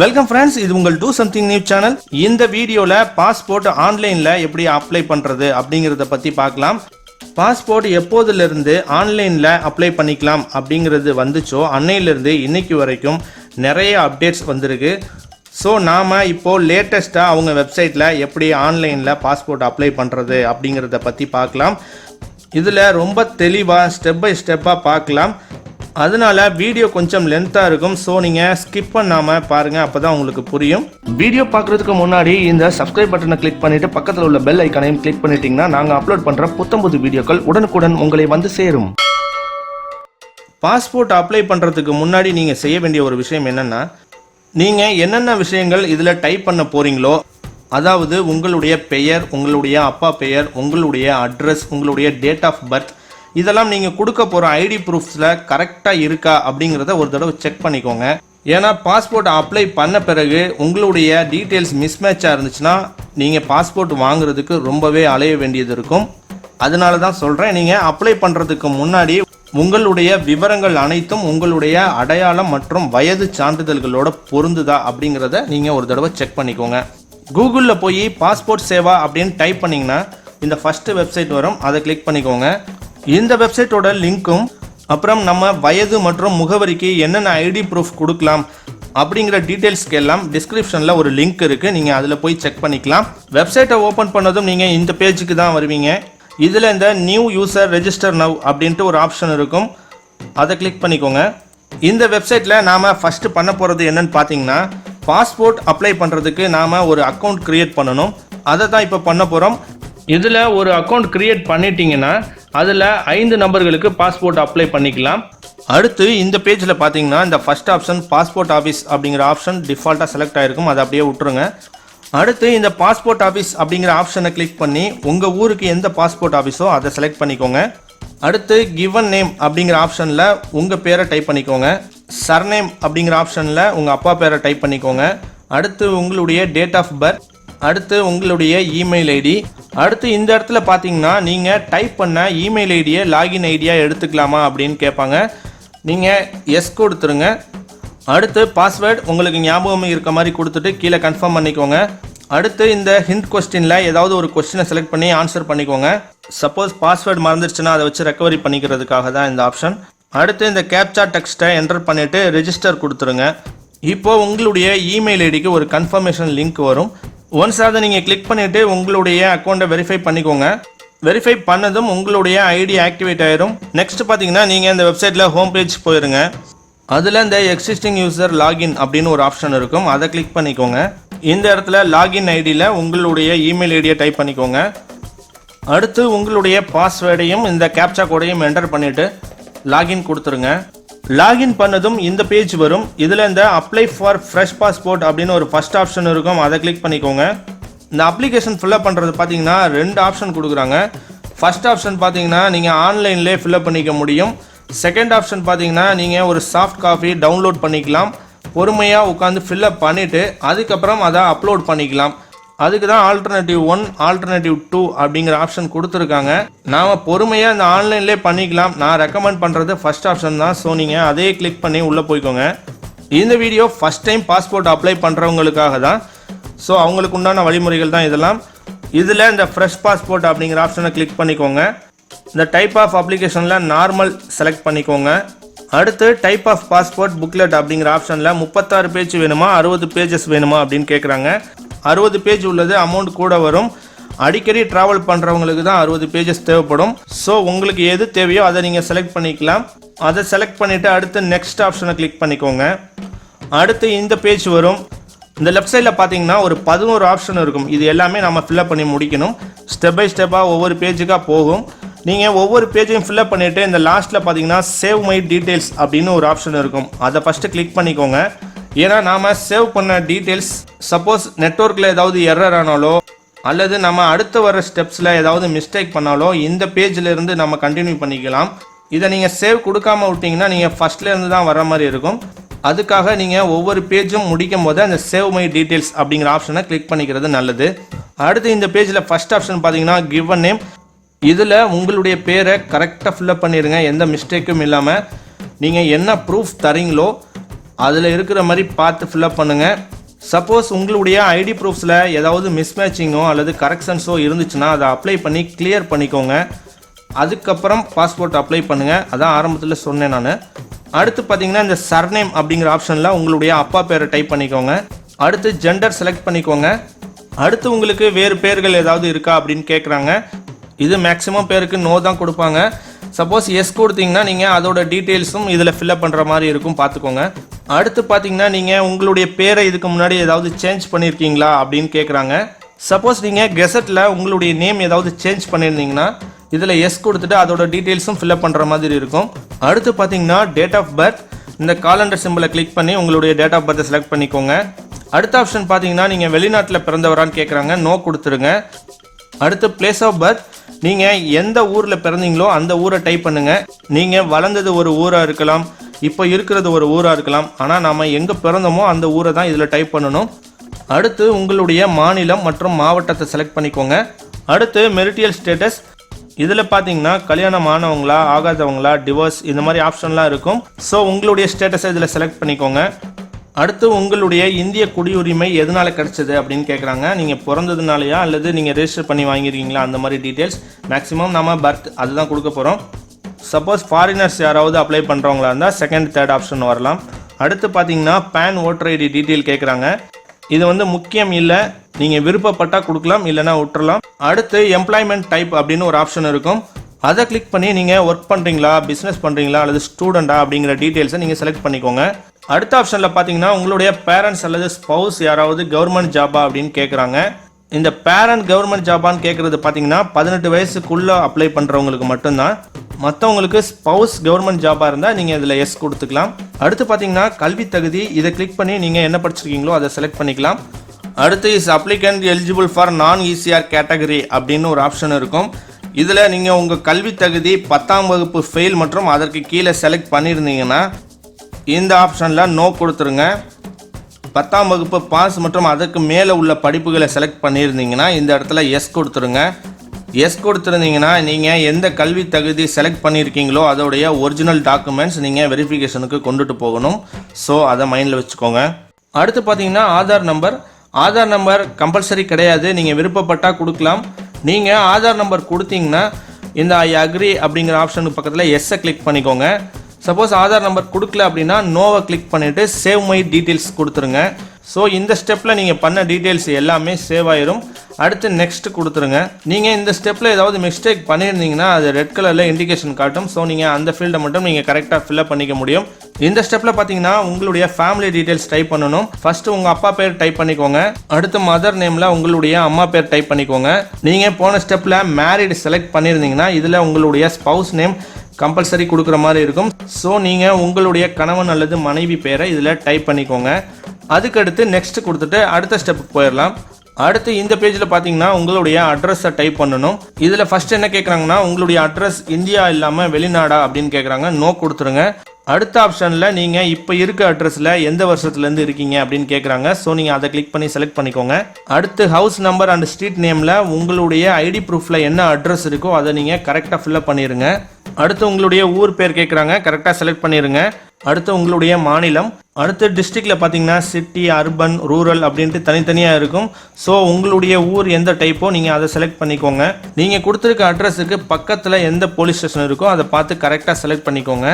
Welcome friends இது உங்கள் do something news channel இந்த வீடியோவில் பாஸ்போர்ட் ஆன்லைனில் எப்படி அப்ளை பண்ணுறது அப்படிங்கிறத பற்றி பார்க்கலாம். பாஸ்போர்ட் எப்போதுலேருந்து ஆன்லைனில் அப்ளை பண்ணிக்கலாம் அப்படிங்கிறது வந்துச்சோ அன்னையிலேருந்து இன்னைக்கு வரைக்கும் நிறைய அப்டேட்ஸ் வந்திருக்கு. ஸோ நாம் இப்போது லேட்டஸ்ட்டாக அவங்க வெப்சைட்டில் எப்படி ஆன்லைனில் பாஸ்போர்ட் அப்ளை பண்ணுறது அப்படிங்கிறத பற்றி பார்க்கலாம். இதில் ரொம்ப தெளிவாக ஸ்டெப் பை ஸ்டெப்பாக பார்க்கலாம். அதனால வீடியோ கொஞ்சம் லென்த்தாக இருக்கும். ஸோ நீங்கள் ஸ்கிப் பண்ணாமல் பாருங்கள் அப்போ தான் உங்களுக்கு புரியும். வீடியோ பார்க்குறதுக்கு முன்னாடி இந்த சப்ஸ்கிரைப் பட்டனை கிளிக் பண்ணிவிட்டு பக்கத்தில் உள்ள பெல் ஐக்கனையும் கிளிக் பண்ணிட்டீங்கன்னா நாங்கள் அப்லோட் பண்ணுற புத்தம்புது வீடியோக்கள் உடனுக்குடன் உங்களை வந்து சேரும். பாஸ்போர்ட் அப்ளை பண்ணுறதுக்கு முன்னாடி நீங்கள் செய்ய வேண்டிய ஒரு விஷயம் என்னென்னா நீங்கள் என்னென்ன விஷயங்கள் இதில் டைப் பண்ண போகிறீங்களோ அதாவது உங்களுடைய பெயர் உங்களுடைய அப்பா பெயர் உங்களுடைய அட்ரஸ் உங்களுடைய டேட் ஆஃப் பர்த் இதெல்லாம் நீங்கள் கொடுக்க போகிற ஐடி ப்ரூஃப்ஸில் கரெக்டாக இருக்கா அப்படிங்கிறத ஒரு தடவை செக் பண்ணிக்கோங்க. ஏன்னா பாஸ்போர்ட் அப்ளை பண்ண பிறகு உங்களுடைய டீட்டெயில்ஸ் மிஸ்மேட்சாக இருந்துச்சுன்னா நீங்கள் பாஸ்போர்ட் வாங்குறதுக்கு ரொம்பவே அலைய வேண்டியது இருக்கும். அதனால தான் சொல்கிறேன் நீங்கள் அப்ளை பண்ணுறதுக்கு முன்னாடி உங்களுடைய விவரங்கள் அனைத்தும் உங்களுடைய அடையாளம் மற்றும் வயது சான்றிதழ்களோட பொருந்துதா அப்படிங்கிறத நீங்கள் ஒரு தடவை செக் பண்ணிக்கோங்க. கூகுளில் போய் பாஸ்போர்ட் சேவா அப்படின்னு டைப் பண்ணிங்கன்னா இந்த ஃபஸ்ட்டு வெப்சைட் வரும். அதை கிளிக் பண்ணிக்கோங்க. இந்த வெப்சைட்டோட லிங்க்கும் அப்புறம் நம்ம வயது மற்றும் முகவரிக்கு என்னென்ன ஐடி ப்ரூஃப் கொடுக்கலாம் அப்படிங்கிற டீட்டெயில்ஸ்க்கு எல்லாம் டிஸ்கிரிப்ஷனில் ஒரு லிங்க் இருக்குது நீங்கள் அதில் போய் செக் பண்ணிக்கலாம். வெப்சைட்டை ஓப்பன் பண்ணதும் நீங்கள் இந்த பேஜுக்கு தான் வருவீங்க. இதில் இந்த நியூ யூசர் ரெஜிஸ்டர் நவ் அப்படின்ட்டு ஒரு ஆப்ஷன் இருக்கும். அதை கிளிக் பண்ணிக்கோங்க. இந்த வெப்சைட்டில் நாம் ஃபஸ்ட்டு பண்ண போகிறது என்னன்னு பார்த்தீங்கன்னா பாஸ்போர்ட் அப்ளை பண்ணுறதுக்கு நாம் ஒரு அக்கௌண்ட் க்ரியேட் பண்ணணும். அதை தான் இப்போ பண்ண போகிறோம் இதில் ஒரு அக்கௌண்ட் க்ரியேட் பண்ணிட்டீங்கன்னா அதில் ஐந்து நபர்களுக்கு பாஸ்போர்ட் அப்ளை பண்ணிக்கலாம். அடுத்து இந்த பேஜில் பார்த்தீங்கன்னா இந்த ஃபர்ஸ்ட் ஆப்ஷன் பாஸ்போர்ட் ஆஃபீஸ் அப்படிங்கிற ஆப்ஷன் டிஃபால்ட்டாக செலக்ட் ஆகிருக்கும் அதை அப்படியே விட்டுருங்க. அடுத்து இந்த பாஸ்போர்ட் ஆஃபீஸ் அப்படிங்கிற ஆப்ஷனை கிளிக் பண்ணி உங்கள் ஊருக்கு எந்த பாஸ்போர்ட் ஆஃபீஸோ அதை செலக்ட் பண்ணிக்கோங்க. அடுத்து கிவன் நேம் அப்படிங்கிற ஆப்ஷனில் உங்கள் பேரை டைப் பண்ணிக்கோங்க. சர்நேம் அப்படிங்கிற ஆப்ஷனில் உங்கள் அப்பா பேரை டைப் பண்ணிக்கோங்க. அடுத்து உங்களுடைய டேட் ஆஃப் பர்த் அடுத்து உங்களுடைய இமெயில் ஐடி. அடுத்து இந்த இடத்துல பார்த்தீங்கன்னா நீங்கள் டைப் பண்ண இமெயில் ஐடியை லாகின் ஐடியாக எடுத்துக்கலாமா அப்படின்னு கேட்பாங்க. நீங்கள் எஸ் கொடுத்துருங்க. அடுத்து பாஸ்வேர்டு உங்களுக்கு ஞாபகம் இருக்க மாதிரி கொடுத்துட்டு கீழே கன்ஃபார்ம் பண்ணிக்கோங்க. அடுத்து இந்த ஹிண்ட் கொஸ்டினில் ஏதாவது ஒரு கொஸ்டினை செலக்ட் பண்ணி ஆன்சர் பண்ணிக்கோங்க. சப்போஸ் பாஸ்வேர்டு மறந்துடுச்சுன்னா அதை வச்சு ரெக்கவரி பண்ணிக்கிறதுக்காக தான் இந்த ஆப்ஷன் அடுத்து இந்த கேப்சா டெக்ஸ்ட்டை என்டர் பண்ணிவிட்டு ரெஜிஸ்டர் கொடுத்துருங்க. இப்போது உங்களுடைய இமெயில் ஐடிக்கு ஒரு கன்ஃபர்மேஷன் லிங்க் வரும். ஒன்ஸ் அதை நீங்கள் கிளிக் பண்ணிவிட்டு உங்களுடைய அக்கௌண்ட்டை வெரிஃபை பண்ணிக்கோங்க. வெரிஃபை பண்ணதும் உங்களுடைய ஐடி ஆக்டிவேட் ஆயிரும். நெக்ஸ்ட் பார்த்தீங்கன்னா நீங்கள் இந்த வெப்சைட்டில் ஹோம் பேஜ் போயிருங்க. அதில் இந்த எக்ஸிஸ்டிங் யூசர் லாகின் அப்படின்னு ஒரு ஆப்ஷன் இருக்கும். அதை கிளிக் பண்ணிக்கோங்க. இந்த இடத்துல லாகின் ஐடியில் உங்களுடைய இமெயில் ஐடியை டைப் பண்ணிக்கோங்க. அடுத்து உங்களுடைய பாஸ்வேர்டையும் இந்த கேப்சா கோடையும் என்டர் பண்ணிவிட்டு லாகின் கொடுத்துருங்க. லாகின் பண்ணதும் இந்த பேஜ் வரும். இதில் இந்த அப்ளை ஃபார் ஃப்ரெஷ் பாஸ்போர்ட் அப்படின்னு ஒரு ஃபஸ்ட் ஆப்ஷன் இருக்கும். அதை கிளிக் பண்ணிக்கோங்க. இந்த அப்ளிகேஷன் ஃபில்அப் பண்ணுறது பார்த்தீங்கன்னா ரெண்டு ஆப்ஷன் கொடுக்குறாங்க. ஃபர்ஸ்ட் ஆப்ஷன் பார்த்தீங்கன்னா நீங்கள் ஆன்லைன்லேயே ஃபில்அப் பண்ணிக்க முடியும். செகண்ட் ஆப்ஷன் பார்த்தீங்கன்னா நீங்கள் ஒரு சாஃப்ட் காஃபி டவுன்லோட் பண்ணிக்கலாம். பொறுமையாக உட்காந்து ஃபில்அப் பண்ணிவிட்டு அதுக்கப்புறம் அதை அப்லோட் பண்ணிக்கலாம். அதுக்கு தான் ஆல்டர்னேட்டிவ் ஒன் ஆல்டர்னேட்டிவ் டூ அப்படிங்கிற ஆப்ஷன் கொடுத்துருக்காங்க. நாம் பொறுமையாக இந்த ஆன்லைன்லேயே பண்ணிக்கலாம். நான் ரெக்கமெண்ட் பண்ணுறது ஃபர்ஸ்ட் ஆப்ஷன் தான். ஸோ நீங்கள் அதே கிளிக் பண்ணி உள்ளே போய்க்கோங்க. இந்த video first time passport apply பண்ணுறவங்களுக்காக தான். ஸோ அவங்களுக்கு உண்டான வழிமுறைகள் தான் இதெல்லாம். இதில் இந்த ஃப்ரெஷ் பாஸ்போர்ட் அப்படிங்கிற ஆப்ஷனை கிளிக் பண்ணிக்கோங்க. இந்த டைப் ஆஃப் அப்ளிகேஷனில் நார்மல் செலக்ட் பண்ணிக்கோங்க. அடுத்து டைப் ஆஃப் பாஸ்போர்ட் புக்லெட் அப்படிங்கிற ஆப்ஷனில் முப்பத்தாறு பேஜ் வேணுமா? அறுபது பேஜஸ் வேணுமா? அப்படின்னு கேட்குறாங்க அறுபது பேஜ் உள்ளது அமௌண்ட் கூட வரும். அடிக்கடி ட்ராவல் பண்ணுறவங்களுக்கு தான் அறுபது பேஜஸ் தேவைப்படும். ஸோ உங்களுக்கு எது தேவையோ அதை நீங்கள் செலக்ட் பண்ணிக்கலாம். அதை செலக்ட் பண்ணிவிட்டு அடுத்து நெக்ஸ்ட் ஆப்ஷனை கிளிக் பண்ணிக்கோங்க. அடுத்து இந்த பேஜ் வரும். இந்த லெஃப்ட் சைடில் பார்த்தீங்கன்னா ஒரு பதினோரு ஆப்ஷன் இருக்கும். இது எல்லாமே நம்ம ஃபில்அப் பண்ணி முடிக்கணும். ஸ்டெப் பை ஸ்டெப்பாக ஒவ்வொரு பேஜுக்காக போகும். நீங்கள் ஒவ்வொரு பேஜையும் ஃபில்அப் பண்ணிவிட்டு இந்த லாஸ்ட்டில் பார்த்தீங்கன்னா சேவ் மை டீட்டெயில்ஸ் அப்படின்னு ஒரு ஆப்ஷன் இருக்கும். அதை ஃபஸ்ட்டு கிளிக் பண்ணிக்கோங்க. ஏன்னா நாம் சேவ் பண்ண டீட்டெயில்ஸ் சப்போஸ் நெட்ஒர்க்கில் ஏதாவது எரர் ஆனாலோ அல்லது நம்ம அடுத்து வர ஸ்டெப்ஸில் ஏதாவது மிஸ்டேக் பண்ணாலோ இந்த பேஜிலிருந்து நம்ம கண்டினியூ பண்ணிக்கலாம். இதை நீங்கள் சேவ் கொடுக்காம விட்டீங்கன்னா நீங்கள் ஃபஸ்ட்லேருந்து தான் வர மாதிரி இருக்கும். அதுக்காக நீங்கள் ஒவ்வொரு பேஜும் முடிக்கும் போது அந்த சேவ் மை டீட்டெயில்ஸ் அப்படிங்கிற ஆப்ஷனை கிளிக் பண்ணிக்கிறது நல்லது. அடுத்து இந்த பேஜில் ஃபஸ்ட் ஆப்ஷன் பார்த்தீங்கன்னா கிவ் அ நேம் இதில் உங்களுடைய பேரை கரெக்டாக ஃபில்அப் பண்ணிடுங்க எந்த மிஸ்டேக்கும் இல்லாமல் நீங்கள் என்ன ப்ரூஃப் தரீங்களோ அதில் இருக்கிற மாதிரி பார்த்து ஃபில்அப் பண்ணுங்கள் சப்போஸ் உங்களுடைய ஐடி ப்ரூஃப்ஸில் ஏதாவது மிஸ்மேட்சிங்கோ அல்லது கரெக்ஷன்ஸோ இருந்துச்சுன்னா அதை அப்ளை பண்ணி கிளியர் பண்ணிக்கோங்க. அதுக்கப்புறம் பாஸ்போர்ட் அப்ளை பண்ணுங்கள் அதான் ஆரம்பத்தில் சொன்னேன் நான். அடுத்து பார்த்தீங்கன்னா இந்த சர்நேம் அப்படிங்கிற ஆப்ஷனில் உங்களுடைய அப்பா பேரை டைப் பண்ணிக்கோங்க. அடுத்து ஜெண்டர் செலக்ட் பண்ணிக்கோங்க. அடுத்து உங்களுக்கு வேறு பேர்கள் ஏதாவது இருக்கா அப்படின்னு கேட்குறாங்க இது மேக்ஸிமம் பேருக்கு நோ தான் கொடுப்பாங்க. சப்போஸ் எஸ் கொடுத்தீங்கன்னா நீங்கள் அதோட டீட்டெயில்ஸும் இதில் ஃபில்அப் பண்ணுற மாதிரி இருக்கும். பார்த்துக்கோங்க. அடுத்து பார்த்தீங்கன்னா நீங்கள் உங்களுடைய பேரை இதுக்கு முன்னாடி ஏதாவது சேஞ்ச் பண்ணியிருக்கீங்களா அப்படின்னு கேட்குறாங்க சப்போஸ் நீங்கள் கெசட்டில் உங்களுடைய நேம் ஏதாவது சேஞ்ச் பண்ணியிருந்தீங்கன்னா இதில் எஸ் கொடுத்துட்டு அதோட டீட்டெயில்ஸும் ஃபில்அப் பண்ணுற மாதிரி இருக்கும். அடுத்து பார்த்தீங்கன்னா டேட் ஆஃப் பர்த் இந்த காலண்டர் சிம்பிளை கிளிக் பண்ணி உங்களுடைய டேட் ஆஃப் பர்த்தை செலக்ட் பண்ணிக்கோங்க. அடுத்த ஆப்ஷன் பார்த்தீங்கன்னா நீங்கள் வெளிநாட்டில் பிறந்தவரான்னு கேட்குறாங்க நோ கொடுத்துருங்க. அடுத்து பிளேஸ் ஆஃப் பர்த் நீங்கள் எந்த ஊரில் பிறந்தீங்களோ அந்த ஊரை டைப் பண்ணுங்கள் நீங்கள் வளர்ந்தது ஒரு ஊராக இருக்கலாம் இப்போ இருக்கிறது ஒரு ஊராக இருக்கலாம். ஆனால் நாம் எங்கே பிறந்தோமோ அந்த ஊரை தான் இதில் டைப் பண்ணணும். அடுத்து உங்களுடைய மாநிலம் மற்றும் மாவட்டத்தை செலக்ட் பண்ணிக்கோங்க. அடுத்து மெரிட்டியல் ஸ்டேட்டஸ் இதில் பார்த்தீங்கன்னா கல்யாணம் ஆனவங்களா ஆகாதவங்களா டிவோர்ஸ் இந்த மாதிரி ஆப்ஷன்லாம் இருக்கும். ஸோ உங்களுடைய ஸ்டேட்டஸை இதில் செலக்ட் பண்ணிக்கோங்க. அடுத்து உங்களுடைய இந்திய குடியுரிமை எதனால் கிடைச்சது அப்படின்னு கேட்குறாங்க நீங்கள் பிறந்ததுனாலையா அல்லது நீங்கள் ரெஜிஸ்டர் பண்ணி வாங்கியிருக்கீங்களா? அந்த மாதிரி டீட்டெயில்ஸ் மேக்ஸிமம் நம்ம பர்த் அதுதான் கொடுக்க போகிறோம் சப்போஸ் ஃபாரினர்ஸ் யாராவது அப்ளை பண்ணுறவங்களா இருந்தால் செகண்ட் தேர்ட் ஆப்ஷன் வரலாம். அடுத்து பார்த்தீங்கன்னா பேன் ஓட்டர் ஐடி டீட்டெயில் கேட்குறாங்க இது வந்து முக்கியம் இல்லை. நீங்கள் விருப்பப்பட்டால் கொடுக்கலாம் இல்லைன்னா விட்டுறலாம். அடுத்து எம்ப்ளாய்மெண்ட் டைப் அப்படின்னு ஒரு ஆப்ஷன் இருக்கும். அதை கிளிக் பண்ணி நீங்கள் ஒர்க் பண்ணுறீங்களா பிஸ்னஸ் பண்ணுறீங்களா அல்லது ஸ்டூடெண்ட்டா அப்படிங்கிற டீட்டெயில்ஸை நீங்கள் செலக்ட் பண்ணிக்கோங்க. அடுத்த ஆப்ஷனில் பார்த்தீங்கன்னா உங்களுடைய பேரண்ட்ஸ் அல்லது ஸ்பவுஸ் யாராவது கவர்மெண்ட் ஜாபா அப்படின்னு கேட்குறாங்க இந்த பேரண்ட் கவர்மெண்ட் ஜாபான்னு கேட்குறது பார்த்தீங்கன்னா பதினெட்டு வயசுக்குள்ளே அப்ளை பண்ணுறவங்களுக்கு மட்டும்தான். மற்றவங்களுக்கு ஸ்பவுஸ் கவர்மெண்ட் ஜாபாக இருந்தால் நீங்கள் இதில் எஸ் கொடுத்துக்கலாம். அடுத்து பார்த்தீங்கன்னா கல்வி தகுதி இதை கிளிக் பண்ணி நீங்கள் என்ன படிச்சிருக்கீங்களோ அதை செலக்ட் பண்ணிக்கலாம். அடுத்து is applicant eligible for non ECR category அப்படின்னு ஒரு ஆப்ஷன் இருக்கும். இதில் நீங்கள் உங்கள் கல்வி தகுதி பத்தாம் வகுப்பு ஃபெயில் மற்றும் அதற்கு கீழே செலக்ட் பண்ணியிருந்தீங்கன்னா இந்த ஆப்ஷனில் நோ கொடுத்துருங்க. பத்தாம் வகுப்பு பாஸ் மற்றும் அதற்கு மேலே உள்ள படிப்புகளை செலக்ட் பண்ணியிருந்தீங்கன்னா இந்த இடத்துல எஸ் கொடுத்துருங்க. எஸ் கொடுத்துருந்தீங்கன்னா நீங்கள் எந்த கல்வி தகுதி செலக்ட் பண்ணியிருக்கீங்களோ அதோடைய ஒரிஜினல் டாக்குமெண்ட்ஸ் நீங்கள் வெரிஃபிகேஷனுக்கு கொண்டுட்டு போகணும். ஸோ அதை மைண்டில் வச்சுக்கோங்க. அடுத்து பார்த்தீங்கன்னா Aadhaar number Aadhaar number compulsory கிடையாது. நீங்கள் விருப்பப்பட்டால் கொடுக்கலாம். நீங்கள் ஆதார் நம்பர் கொடுத்தீங்கன்னா இந்த ஐ அக்ரி அப்படிங்கிற ஆப்ஷனுக்கு பக்கத்தில் எஸ்ஸை கிளிக் பண்ணிக்கோங்க. சப்போஸ் ஆதார் நம்பர் கொடுக்கல அப்படின்னா நோவை கிளிக் பண்ணிவிட்டு சேவ் மை டீட்டெயில்ஸ் கொடுத்துருங்க. ஸோ இந்த ஸ்டெப்பில் நீங்கள் பண்ண டீட்டெயில்ஸ் எல்லாமே சேவ் ஆயிரும். அடுத்து நெக்ஸ்ட் கொடுத்துருங்க. நீங்கள் இந்த ஸ்டெப்பில் ஏதாவது மிஸ்டேக் பண்ணியிருந்தீங்கன்னா அது ரெட் கலரில் இண்டிகேஷன் காட்டும். ஸோ நீங்கள் அந்த ஃபீல்டை மட்டும் நீங்கள் கரெக்டாக ஃபில்அப் பண்ணிக்க முடியும். இந்த ஸ்டெப்பில் பார்த்தீங்கன்னா உங்களுடைய ஃபேமிலி டீட்டெயில்ஸ் டைப் பண்ணணும். ஃபர்ஸ்ட் உங்கள் அப்பா பேர் டைப் பண்ணிக்கோங்க. அடுத்து மதர் நேமில் உங்களுடைய அம்மா பேர் டைப் பண்ணிக்கோங்க. நீங்கள் போன ஸ்டெப்பில் மேரிட் செலக்ட் பண்ணியிருந்தீங்கன்னா இதில் உங்களுடைய ஸ்பவுஸ் நேம் கம்பல்சரி கொடுக்குற மாதிரி இருக்கும். ஸோ நீங்கள் உங்களுடைய கணவன் அல்லது மனைவி பேரை இதில் டைப் பண்ணிக்கோங்க. அதுக்கடுத்து நெக்ஸ்ட் கொடுத்துட்டு அடுத்த ஸ்டெப்புக்கு போயிடலாம். அடுத்து இந்த பேஜில் பார்த்தீங்கன்னா உங்களுடைய அட்ரஸை டைப் பண்ணணும். இதில் ஃபஸ்ட் என்ன கேட்குறாங்கன்னா உங்களுடைய அட்ரஸ் இந்தியா இல்லாமல் வெளிநாடா அப்படின்னு கேட்குறாங்க நோ கொடுத்துருங்க. அடுத்த ஆப்ஷனில் நீங்கள் இப்போ இருக்க அட்ரஸில் எந்த வருஷத்துலேருந்து இருக்கீங்க அப்படின்னு கேட்குறாங்க ஸோ நீங்கள் அதை கிளிக் பண்ணி செலக்ட் பண்ணிக்கோங்க. அடுத்து ஹவுஸ் நம்பர் அண்ட் ஸ்ட்ரீட் நேமில் உங்களுடைய ஐடி ப்ரூஃபில் என்ன அட்ரஸ் இருக்கோ அதை நீங்கள் கரெக்டாக ஃபில்அப் பண்ணிடுங்க அடுத்து உங்களுடைய ஊர் பேர் கேட்குறாங்க கரெக்டாக செலக்ட் பண்ணிடுங்க அடுத்து உங்களுடைய மாநிலம். அடுத்து டிஸ்ட்ரிக்டில் பார்த்தீங்கன்னா சிட்டி அர்பன் ரூரல் அப்படின்ட்டு தனித்தனியாக இருக்கும். ஸோ உங்களுடைய ஊர் எந்த டைப்போ நீங்கள் அதை செலக்ட் பண்ணிக்கோங்க. நீங்கள் கொடுத்துருக்க அட்ரஸுக்கு பக்கத்தில் எந்த போலீஸ் ஸ்டேஷன் இருக்கோ அதை பார்த்து கரெக்டாக செலக்ட் பண்ணிக்கோங்க.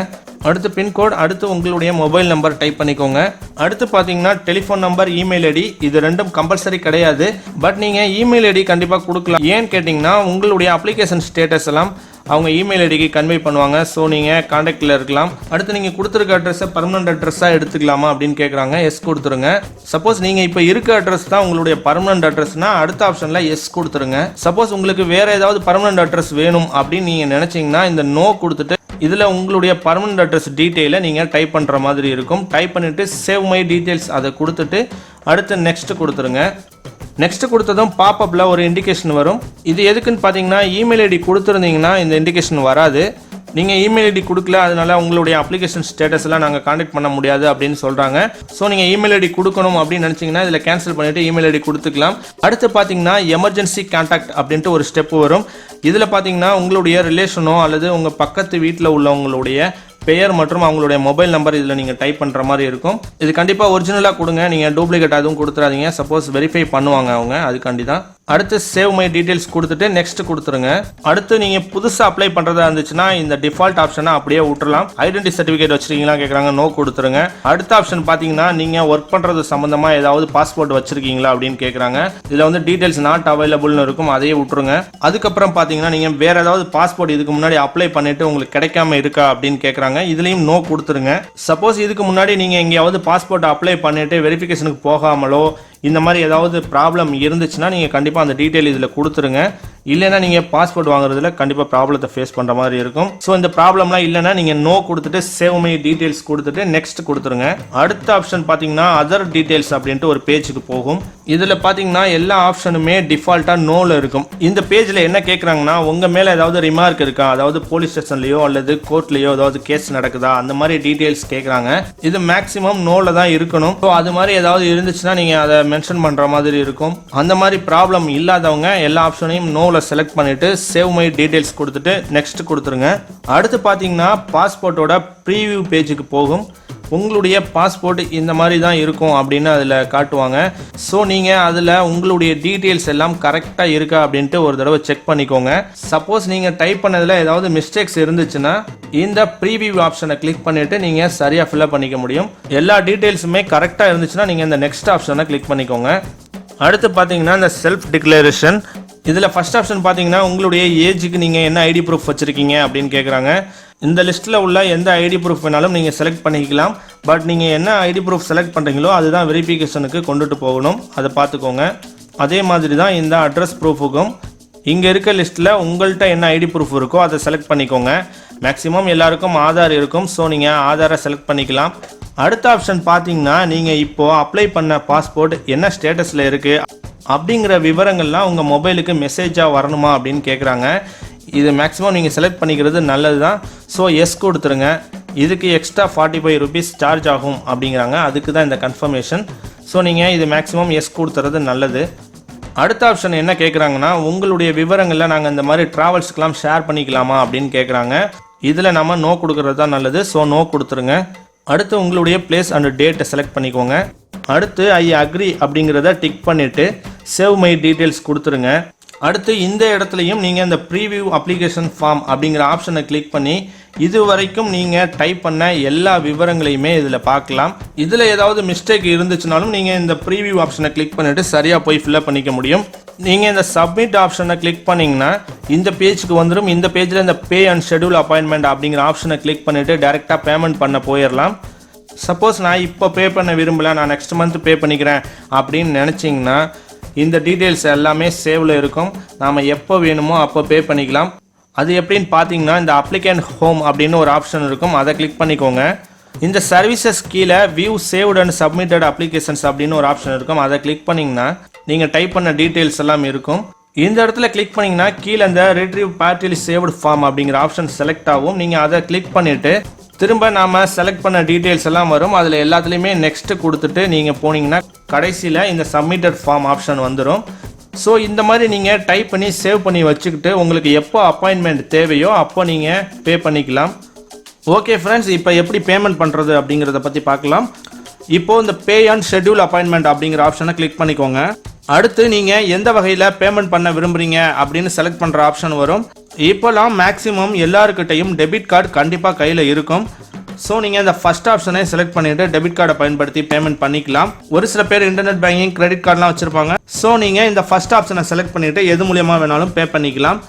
அடுத்து பின்கோட் அடுத்து உங்களுடைய மொபைல் நம்பர் டைப் பண்ணிக்கோங்க. அடுத்து பார்த்தீங்கன்னா டெலிஃபோன் நம்பர் இமெயில் ஐடி இது ரெண்டும் கம்பல்சரி கிடையாது. பட் நீங்கள் இமெயில் ஐடி கண்டிப்பாக கொடுக்கலாம். ஏன்னு கேட்டிங்கன்னா உங்களுடைய அப்ளிகேஷன் ஸ்டேட்டஸ் எல்லாம் அவங்க இமெயில் ஐடிக்கு கன்வே பண்ணுவாங்க. ஸோ நீங்கள் காண்டாக்டில் இருக்கலாம். அடுத்து நீங்கள் கொடுத்துருக்க அட்ரஸை பர்மனன்ட் அட்ரஸாக எடுத்துக்கலாமா அப்படின்னு கேட்குறாங்க எஸ் கொடுத்துருங்க. சப்போஸ் நீங்கள் இப்போ இருக்க அட்ரஸ் தான் உங்களுடைய பர்மனன்ட் அட்ரஸ்னா அடுத்த ஆப்ஷனில் எஸ் கொடுத்துருங்க. சப்போஸ் உங்களுக்கு வேறு ஏதாவது பர்மனன்ட் அட்ரஸ் வேணும் அப்படின்னு நீங்கள் நினச்சிங்கன்னா இந்த நோ கொடுத்துட்டு இதில் உங்களுடைய பர்மனன்ட் அட்ரஸ் டீட்டெயிலை நீங்கள் டைப் பண்ணுற மாதிரி இருக்கும். டைப் பண்ணிவிட்டு சேவ் மை டீட்டெயில்ஸ் அதை கொடுத்துட்டு அடுத்து நெக்ஸ்ட் கொடுத்துருங்க. நெக்ஸ்ட் கொடுத்ததும் பாப்பப்பில் ஒரு இண்டிகேஷன் வரும். இது எதுக்குன்னு பார்த்தீங்கன்னா இமெயில் ஐடி கொடுத்துருந்தீங்கன்னா இந்த இண்டிகேஷன் வராது. நீங்கள் இமெயில் ஐடி கொடுக்கல அதனால உங்களுடைய அப்ளிகேஷன் ஸ்டேட்டஸ் எல்லாம் நாங்கள் காண்டாக்ட் பண்ண முடியாது அப்படின்னு சொல்கிறாங்க ஸோ நீங்கள் இமெயில் ஐடி கொடுக்கணும் அப்படின்னு நினச்சிங்கன்னா இதில் கேன்சல் பண்ணிவிட்டு இமெயில் ஐடி கொடுத்துக்கலாம். அடுத்து பார்த்தீங்கன்னா எமர்ஜென்சி கான்டாக்ட் அப்படின்ட்டு ஒரு ஸ்டெப் வரும். இதில் பார்த்தீங்கன்னா உங்களுடைய ரிலேஷனோ அல்லது உங்கள் பக்கத்து வீட்டில் உள்ளவங்களுடைய பெயர் மற்றும் அவங்களுடைய மொபைல் நம்பர் இதில் நீங்கள் டைப் பண்ணுற மாதிரி இருக்கும். இது கண்டிப்பாக ஒரிஜினலாக கொடுங்க. நீங்கள் டூப்ளிகேட் அதுவும் கொடுத்துறாதீங்க. சப்போஸ் வெரிஃபை பண்ணுவாங்க அவங்க. அதுக்காண்டி தான் அடுத்து சேவ் மை டீட்டெயில்ஸ் கொடுத்துட்டு நெக்ஸ்ட் கொடுத்துருங்க. அடுத்து நீங்கள் புதுசாக அப்ளை பண்ணுறதா இருந்துச்சுன்னா இந்த டிஃபால்ட் ஆப்ஷனை அப்படியே விட்டுறலாம். ஐடென்டி சர்டிஃபிகேட் வச்சிருக்கீங்களா கேட்குறாங்க நோ கொடுத்துருங்க. அடுத்த ஆப்ஷன் பார்த்தீங்கன்னா நீங்கள் ஒர்க் பண்ணுறது சம்மந்தமாக ஏதாவது பாஸ்போர்ட் வச்சிருக்கீங்களா அப்படின்னு கேட்குறாங்க இதில் வந்து டீடைல்ஸ் நாட் அவைலபிள்னு இருக்கும் அதையே விட்டுருங்க. அதுக்கப்புறம் பார்த்தீங்கன்னா நீங்கள் வேற ஏதாவது பாஸ்போர்ட் இதுக்கு முன்னாடி அப்ளை பண்ணிட்டு உங்களுக்கு கிடைக்காம இருக்கா அப்படின்னு கேட்குறாங்க இதுலேயும் நோ கொடுத்துருங்க. சப்போஸ் இதுக்கு முன்னாடி நீங்கள் எங்கேயாவது பாஸ்போர்ட் அப்ளை பண்ணிட்டு வெரிஃபிகேஷனுக்கு போகாமலோ இந்த மாதிரி ஏதாவது ப்ராப்ளம் இருந்துச்சுன்னா நீங்கள் கண்டிப்பாக அந்த டீட்டெயில் இதில் கொடுத்துருங்க. இல்லைன்னா நீங்கள் பாஸ்போர்ட் வாங்குறதுல கண்டிப்பாக ப்ராப்ளத்தை ஃபேஸ் பண்ணுற மாதிரி இருக்கும். ஸோ இந்த ப்ராப்ளம்லாம் இல்லைன்னா நீங்கள் நோ கொடுத்துட்டு சேவ் மை டீட்டெயில்ஸ் கொடுத்துட்டு நெக்ஸ்ட் கொடுத்துருங்க. அடுத்த ஆப்ஷன் பார்த்தீங்கன்னா அதர் டீட்டெயில்ஸ் அப்படின்ட்டு ஒரு பேஜுக்கு போகும். இதில் பார்த்தீங்கன்னா எல்லா ஆப்ஷனுமே டிஃபால்ட்டாக நோவில் இருக்கும். இந்த பேஜில் என்ன கேட்குறாங்கன்னா உங்கள் மேலே ஏதாவது ரிமார்க் இருக்கா? அதாவது போலீஸ் ஸ்டேஷன்லையோ அல்லது கோர்ட்லேயோ ஏதாவது கேஸ் நடக்குதா? அந்த மாதிரி டீட்டெயில்ஸ் கேட்குறாங்க இது மேக்ஸிமம் நோவில் தான் இருக்கணும். ஸோ அது மாதிரி ஏதாவது இருந்துச்சுன்னா நீங்கள் அதை மென்ஷன் பண்ணுற மாதிரி இருக்கும். அந்த மாதிரி ப்ராப்ளம் இல்லாதவங்க எல்லா ஆப்ஷனையும் நோவில் செலக்ட் பண்ணிவிட்டு சேவ் மை டீட்டெயில்ஸ் கொடுத்துட்டு நெக்ஸ்ட் கொடுத்துருங்க. அடுத்து பார்த்தீங்கன்னா பாஸ்போர்ட்டோட ப்ரீவியூ பேஜுக்கு போகும். உங்களுடைய பாஸ்போர்ட் இந்த மாதிரி தான் இருக்கும் அப்படின்னு அதில் காட்டுவாங்க. ஸோ நீங்கள் அதில் உங்களுடைய டீட்டெயில்ஸ் எல்லாம் கரெக்டாக இருக்கா அப்படின்ட்டு ஒரு தடவை செக் பண்ணிக்கோங்க. சப்போஸ் நீங்கள் டைப் பண்ணதில் ஏதாவது மிஸ்டேக்ஸ் இருந்துச்சுன்னா இந்த ப்ரீவியூ ஆப்ஷனை கிளிக் பண்ணிவிட்டு நீங்கள் சரியாக ஃபில்அப் பண்ணிக்க முடியும். எல்லா டீட்டெயில்ஸுமே கரெக்டாக இருந்துச்சுன்னா நீங்கள் இந்த நெக்ஸ்ட் ஆப்ஷனை கிளிக் பண்ணிக்கோங்க. அடுத்து பார்த்தீங்கன்னா இந்த செல்ஃப் டிக்ளரேஷன் இதில் ஃபர்ஸ்ட் ஆப்ஷன் பார்த்தீங்கன்னா உங்களுடைய ஏஜுக்கு நீங்கள் என்ன ஐடி ப்ரூஃப் வச்சுருக்கீங்க அப்படின்னு கேட்குறாங்க இந்த லிஸ்ட்டில் உள்ள எந்த ஐடி ப்ரூஃப் வேணாலும் நீங்கள் செலக்ட் பண்ணிக்கலாம். பட் நீங்கள் என்ன ஐடி ப்ரூஃப் செலக்ட் பண்ணுறீங்களோ அதுதான் வெரிஃபிகேஷனுக்கு கொண்டுட்டு போகணும். அதை பார்த்துக்கோங்க. அதே மாதிரி தான் இந்த அட்ரஸ் ப்ரூஃபுக்கும் இங்கே இருக்க லிஸ்ட்டில் உங்கள்கிட்ட என்ன ஐடி ப்ரூஃப் இருக்கோ அதை செலக்ட் பண்ணிக்கோங்க. மேக்ஸிமம் எல்லாருக்கும் ஆதார் இருக்கும். ஸோ நீங்கள் ஆதாரை செலக்ட் பண்ணிக்கலாம். அடுத்த ஆப்ஷன் பார்த்தீங்கன்னா நீங்கள் இப்போது அப்ளை பண்ண பாஸ்போர்ட் என்ன ஸ்டேட்டஸில் இருக்குது அப்படிங்கிற விவரங்கள்லாம் உங்கள் மொபைலுக்கு மெசேஜாக வரணுமா அப்படின்னு கேட்குறாங்க இது மேக்ஸிமம் நீங்கள் செலக்ட் பண்ணிக்கிறது நல்லது தான் ஸோ எஸ் கொடுத்துருங்க. இதுக்கு extra forty five rupees charge ஆகும் அப்படிங்கிறாங்க. அதுக்கு தான் இந்த கன்ஃபர்மேஷன் ஸோ நீங்கள் இது மேக்ஸிமம் எஸ் கொடுத்துறது நல்லது. அடுத்த ஆப்ஷன் என்ன கேட்குறாங்கன்னா உங்களுடைய விவரங்களில் நாங்கள் இந்த மாதிரி ட்ராவல்ஸ்க்கெலாம் ஷேர் பண்ணிக்கலாமா அப்படின்னு கேட்குறாங்க இதில் நம்ம நோ கொடுக்கறது தான் நல்லது. ஸோ நோ கொடுத்துருங்க. அடுத்து உங்களுடைய பிளேஸ் அண்ட் டேட்டை செலக்ட் பண்ணிக்கோங்க. அடுத்து ஐ அக்ரி அப்படிங்கிறத டிக் பண்ணிவிட்டு சேவ் மை டீட்டெயில்ஸ் கொடுத்துருங்க. அடுத்து இந்த இடத்துலையும் நீங்கள் இந்த ப்ரீவியூ அப்ளிகேஷன் ஃபார்ம் அப்படிங்கிற ஆப்ஷனை கிளிக் பண்ணி இது வரைக்கும் நீங்கள் டைப் பண்ண எல்லா விவரங்களையுமே இதில் பார்க்கலாம். இதில் ஏதாவது மிஸ்டேக் இருந்துச்சுனாலும் நீங்கள் இந்த ப்ரீவியூ ஆப்ஷனை கிளிக் பண்ணிவிட்டு சரியாக போய் ஃபில்அப் பண்ணிக்க முடியும். நீங்கள் இந்த சப்மிட் ஆப்ஷனை கிளிக் பண்ணிங்கன்னா இந்த பேஜுக்கு வந்துடும் இந்த பேஜில் இந்த பே அண்ட் ஷெடியூல் அப்பாயின்மெண்ட் அப்படிங்கிற ஆப்ஷனை கிளிக் பண்ணிவிட்டு டேரெக்டாக பேமெண்ட் பண்ண போயிடலாம் சப்போஸ் நான் இப்போ பே பண்ண விரும்பல நான் நெக்ஸ்ட் மந்த் பே பண்ணிக்கிறேன் அப்படின்னு நினச்சிங்கன்னா இந்த டீட்டெயில்ஸ் எல்லாமே சேவில் இருக்கும். நாம் எப்போ வேணுமோ அப்போ பே பண்ணிக்கலாம். அது எப்படின்னு பார்த்தீங்கன்னா இந்த அப்ளிகேண்ட் ஹோம் அப்படின்னு ஒரு ஆப்ஷன் இருக்கும். அதை கிளிக் பண்ணிக்கோங்க. இந்த சர்வீசஸ் கீழே view saved and submitted applications அப்படின்னு ஒரு ஆப்ஷன் இருக்கும். அதை கிளிக் பண்ணிங்கன்னா நீங்கள் டைப் பண்ண டீட்டெயில்ஸ் எல்லாம் இருக்கும். இந்த இடத்துல கிளிக் பண்ணிங்கன்னா கீழே இந்த ரிட்ரீவ் பார்ட்டிலி சேவ்டு ஃபார்ம் அப்படிங்கிற ஆப்ஷன் செலக்ட் ஆகும். நீங்கள் அதை கிளிக் பண்ணிவிட்டு திரும்ப நாம் செலக்ட் பண்ண டீட்டெயில்ஸ் எல்லாம் வரும். அதில் எல்லாத்துலேயுமே நெக்ஸ்ட்டு கொடுத்துட்டு நீங்கள் போனீங்கன்னா கடைசியில் இந்த சப்மிட்டட் ஃபார்ம் ஆப்ஷன் வந்துடும் ஸோ இந்த மாதிரி நீங்கள் டைப் பண்ணி சேவ் பண்ணி வச்சுக்கிட்டு உங்களுக்கு எப்போ அப்பாயின்மெண்ட் தேவையோ அப்போ நீங்கள் பே பண்ணிக்கலாம். ஓகே ஃப்ரெண்ட்ஸ் இப்போ எப்படி பேமெண்ட் பண்ணுறது அப்படிங்கிறத பற்றி பார்க்கலாம். இப்போ இந்த பே அண்ட் ஷெட்யூல் அப்பாயின்மெண்ட் அப்படிங்கிற ஆப்ஷனை கிளிக் பண்ணிக்கோங்க. அடுத்து நீங்கள் எந்த வகையில் பேமெண்ட் பண்ண விரும்புறீங்க அப்படின்னு செலக்ட் பண்ணுற ஆப்ஷன் வரும். இப்போலாம் மேக்ஸிமம் எல்லாருக்கிட்டையும் டெபிட் கார்டு கண்டிப்பாக கையில் இருக்கும். ஸோ நீங்கள் இந்த ஃபர்ஸ்ட் ஆப்ஷனை செலக்ட் பண்ணிவிட்டு டெபிட் கார்டை பயன்படுத்தி பேமெண்ட் பண்ணிக்கலாம். ஒரு சில பேர் இன்டர்நெட் பேங்கிங் கிரெடிட் கார்டெலாம் வச்சுருப்பாங்க. ஸோ நீங்கள் இந்த ஃபர்ஸ்ட் ஆப்ஷனை செலக்ட் பண்ணிவிட்டு எது மூலியமாக வேணாலும் பே பண்ணிக்கலாம்.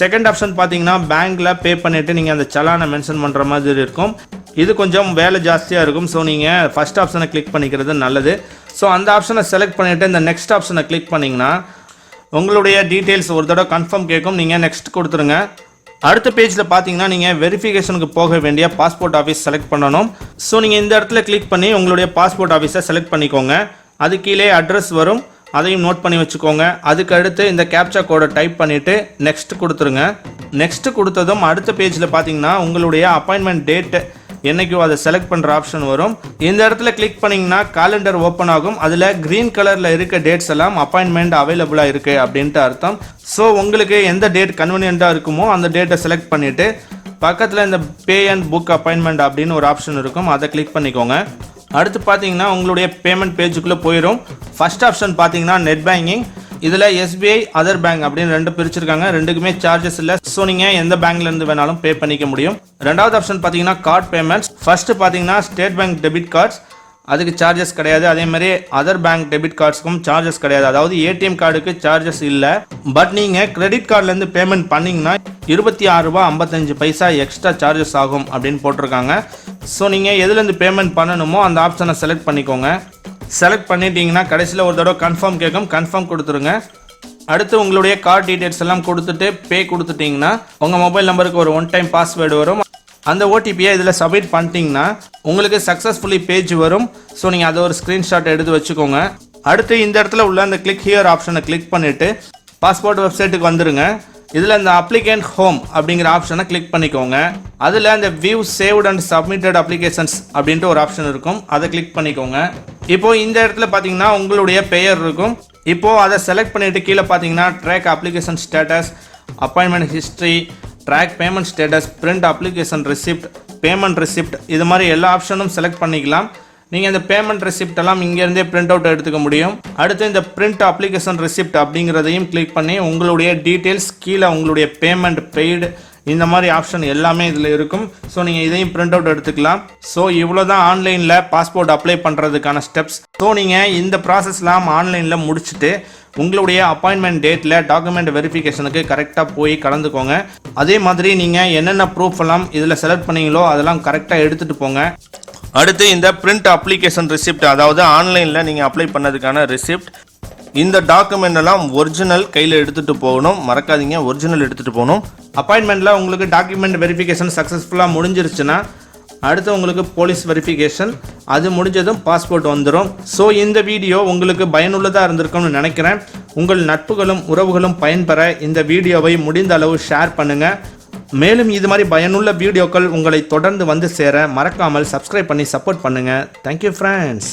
செகண்ட் ஆப்ஷன் பார்த்தீங்கன்னா பேங்க்கில் பே பண்ணிவிட்டு நீங்கள் அந்த சலானை மென்ஷன் பண்ணுற மாதிரி இருக்கும். இது கொஞ்சம் வேலை ஜாஸ்தியாக இருக்கும். ஸோ நீங்கள் ஃபர்ஸ்ட் ஆப்ஷனை கிளிக் பண்ணிக்கிறது நல்லது. ஸோ அந்த ஆப்ஷனை செலக்ட் பண்ணிவிட்டு இந்த நெக்ஸ்ட் ஆப்ஷனை கிளிக் பண்ணிங்கன்னா உங்களுடைய டீட்டெயில்ஸ் ஒரு தடவை கன்ஃபார்ம் கேட்கும். நீங்கள் நெக்ஸ்ட் கொடுத்துருங்க. அடுத்த பேஜில் பார்த்தீங்கன்னா நீங்கள் வெரிஃபிகேஷனுக்கு போக வேண்டிய பாஸ்போர்ட் ஆஃபீஸ் செலக்ட் பண்ணணும். ஸோ நீங்கள் இந்த இடத்துல கிளிக் பண்ணி உங்களுடைய பாஸ்போர்ட் ஆஃபீஸை செலக்ட் பண்ணிக்கோங்க. அது கீழே அட்ரஸ் வரும். அதையும் நோட் பண்ணி வச்சுக்கோங்க. அதுக்கு அடுத்து இந்த கேப்சா கோடை டைப் பண்ணிவிட்டு நெக்ஸ்ட் கொடுத்துருங்க. நெக்ஸ்ட் கொடுத்ததும் அடுத்த பேஜில் பார்த்தீங்கன்னா உங்களுடைய அப்பாயின்மெண்ட் டேட்டு என்றைக்கும் அதை செலக்ட் பண்ணுற ஆப்ஷன் வரும். இந்த இடத்துல கிளிக் பண்ணிங்கன்னா காலண்டர் ஓப்பன் ஆகும். அதில் க்ரீன் கலரில் இருக்க டேட்ஸ் எல்லாம் அப்பாயின்மெண்ட் அவைலபிளாக இருக்குது அப்படின்ட்டு அர்த்தம். ஸோ உங்களுக்கு எந்த டேட் கன்வீனியண்ட்டாக இருக்குமோ அந்த டேட்டை செலக்ட் பண்ணிவிட்டு பக்கத்தில் இந்த பே அண்ட் புக் அப்பாயின்மெண்ட் அப்படின்னு ஒரு ஆப்ஷன் இருக்கும். அதை கிளிக் பண்ணிக்கோங்க. அடுத்து பார்த்தீங்கன்னா உங்களுடைய பேமெண்ட் பேஜுக்குள்ளே போயிடும் ஃபஸ்ட் ஆப்ஷன் பார்த்தீங்கன்னா நெட் பேங்கிங் இதில் எஸ்பிஐ அதர் பேங்க் அப்படின்னு ரெண்டு பிரிச்சிருக்காங்க. ரெண்டுக்குமே சார்ஜஸ் இல்லை. ஸோ நீங்கள் எந்த பேங்க்ல இருந்து வேணாலும் பே பண்ணிக்க முடியும். ரெண்டாவது ஆப்ஷன் பார்த்தீங்கன்னா கார்ட் பேமெண்ட்ஸ் ஃபர்ஸ்ட் பார்த்தீங்கன்னா ஸ்டேட் பேங்க் டெபிட் கார்ட்ஸ் அதுக்கு சார்ஜஸ் கிடையாது. அதே மாதிரி அதர் பேங்க் டெபிட் கார்ட்ஸ்க்கும் சார்ஜஸ் கிடையாது. அதாவது ஏடிஎம் கார்டுக்கு சார்ஜஸ் இல்லை. பட் நீங்கள் கிரெடிட் கார்டுலேருந்து பேமெண்ட் பண்ணீங்கன்னா இருபத்தி ஆறு ரூபா ஐம்பத்தஞ்சு பைசா எக்ஸ்ட்ரா சார்ஜஸ் ஆகும் அப்படின்னு போட்டிருக்காங்க. ஸோ நீங்கள் எதுலேருந்து பேமெண்ட் பண்ணணுமோ அந்த ஆப்ஷனை செலக்ட் பண்ணிக்கோங்க. செலக்ட் பண்ணிட்டீங்கன்னா கடைசியில் ஒரு தடவை கன்ஃபார்ம் கேட்கும். கன்ஃபார்ம் கொடுத்துருங்க. அடுத்து உங்களுடைய கார்டு டீட்டெயில்ஸ் எல்லாம் கொடுத்துட்டு பே கொடுத்துட்டீங்கன்னா உங்கள் மொபைல் நம்பருக்கு ஒரு ஒன் டைம் பாஸ்வேர்டு வரும். அந்த ஓடிபியை இதில் சப்மிட் பண்ணிட்டீங்கன்னா உங்களுக்கு சக்ஸஸ்ஃபுல்லி பேஜ் வரும். ஸோ நீங்கள் அதை ஒரு ஸ்க்ரீன்ஷாட் எடுத்து வச்சுக்கோங்க. அடுத்து இந்த இடத்துல உள்ள அந்த கிளிக் ஹியர் ஆப்ஷனை கிளிக் பண்ணிவிட்டு பாஸ்போர்ட் வெப்சைட்டுக்கு வந்துடுங்க இதில் இந்த அப்ளிகேண்ட் ஹோம் அப்படிங்கிற ஆப்ஷனை கிளிக் பண்ணிக்கோங்க. அதில் இந்த view saved and submitted applications அப்படின்ட்டு ஒரு ஆப்ஷன் இருக்கும். அதை கிளிக் பண்ணிக்கோங்க. இப்போ இந்த இடத்துல பார்த்தீங்கன்னா உங்களுடைய பெயர் இருக்கும். இப்போது அதை செலக்ட் பண்ணிட்டு கீழே பார்த்தீங்கன்னா track application status appointment history track payment status print application receipt payment receipt இது மாதிரி எல்லா ஆப்ஷனும் செலக்ட் பண்ணிக்கலாம். நீங்கள் இந்த பேமெண்ட் ரெசிப்ட் எல்லாம் இங்கேருந்தே பிரிண்ட் அவுட் எடுத்துக்க முடியும். அடுத்து இந்த பிரிண்ட் அப்ளிகேஷன் ரெசிப்ட் அப்படிங்கிறதையும் கிளிக் பண்ணி உங்களுடைய டீட்டெயில்ஸ் கீழே உங்களுடைய பேமெண்ட் பெய்டு இந்த மாதிரி ஆப்ஷன் எல்லாமே இதில் இருக்கும். ஸோ நீங்கள் இதையும் பிரிண்ட் அவுட் எடுத்துக்கலாம். ஸோ இவ்வளோ தான் ஆன்லைனில் பாஸ்போர்ட் அப்ளை பண்ணுறதுக்கான ஸ்டெப்ஸ் ஸோ நீங்கள் இந்த ப்ராசஸ்லாம் ஆன்லைனில் முடிச்சுட்டு உங்களுடைய அப்பாயின்மெண்ட் டேட்டில் டாக்குமெண்ட் வெரிஃபிகேஷனுக்கு கரெக்டாக போய் கலந்துக்கோங்க. அதே மாதிரி நீங்கள் என்னென்ன ப்ரூஃப் எல்லாம் இதில் செலக்ட் பண்ணீங்களோ அதெல்லாம் கரெக்டாக எடுத்துகிட்டு போங்க. அடுத்து இந்த பிரிண்ட் அப்ளிகேஷன் ரிசிப்ட் அதாவது ஆன்லைனில் நீங்கள் அப்ளை பண்ணதுக்கான ரிசிப்ட் இந்த டாக்குமெண்ட் எல்லாம் ஒரிஜினல் கையில் எடுத்துகிட்டு போகணும். மறக்காதீங்க ஒரிஜினல் எடுத்துகிட்டு போகணும். அப்பாயின்மெண்ட்டில் உங்களுக்கு டாக்குமெண்ட் வெரிஃபிகேஷன் சக்ஸஸ்ஃபுல்லாக முடிஞ்சிருச்சுன்னா அடுத்து உங்களுக்கு போலீஸ் வெரிஃபிகேஷன் அது முடிஞ்சதும் பாஸ்போர்ட் வந்துடும் ஸோ இந்த வீடியோ உங்களுக்கு பயனுள்ளதாக இருந்திருக்கும்னு நினைக்கிறேன். உங்கள் நட்புகளும் உறவுகளும் பயன்பெற இந்த வீடியோவை முடிந்த அளவு ஷேர் பண்ணுங்கள் மேலும் இது மாதிரி பயனுள்ள வீடியோக்கள் உங்களை தொடர்ந்து வந்து சேர மறக்காமல் சப்ஸ்கிரைப் பண்ணி சப்போர்ட் பண்ணுங்கள் தேங்க்யூ ஃப்ரெண்ட்ஸ்